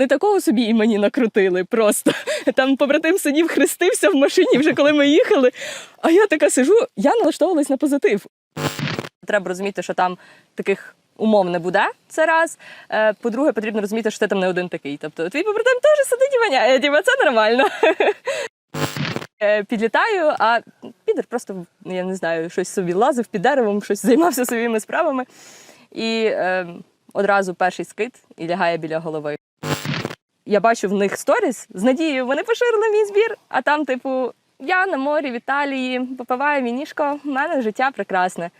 Не такого собі і мені накрутили просто. Там побратим сидів, хрестився в машині, вже коли ми їхали. А я така сижу, я налаштовувалась на позитив. Треба розуміти, що там таких умов не буде. Це раз. Е, По-друге, потрібно розуміти, що ти там не один такий. Тобто твій побратим теж сидить і воняє. Типа, це нормально. Е, Підлітаю, а підер просто, я не знаю, щось собі лазив під деревом, щось займався своїми справами. І е, одразу перший скид і лягає біля голови. Я бачу в них сторіс з надією, вони поширили мій збір, а там, типу, я на морі в Італії, попиваю вінішко, в мене життя прекрасне.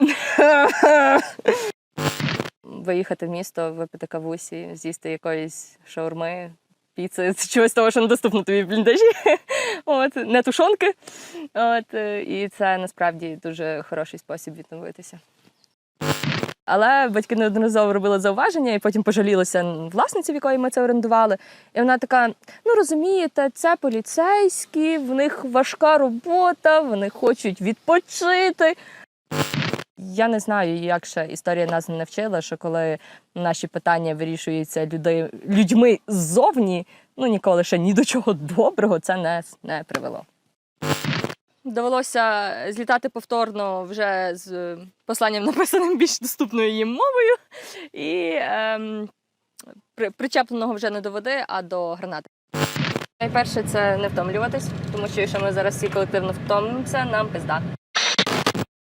Виїхати в місто, випити кавусі, з'їсти якоїсь шаурми, піци, чогось того, що недоступно тобі в бліндажі. От, не тушонки. От, е, і це насправді дуже хороший спосіб відновитися. Але батьки неодноразово робили зауваження і потім пожалілися власниці, в якої ми це орендували. І вона така: ну розумієте, це поліцейські, в них важка робота, вони хочуть відпочити. Я не знаю, як ще історія нас не навчила, що коли наші питання вирішуються люди, людьми ззовні, ну ніколи ще ні до чого доброго це не, не привело. Довелося злітати повторно вже з посланням, написаним більш доступною їм мовою, і ем, при- причепленого вже не до води, а до гранати. Найперше це не втомлюватись, тому що якщо ми зараз всі колективно втомимося, нам пизда.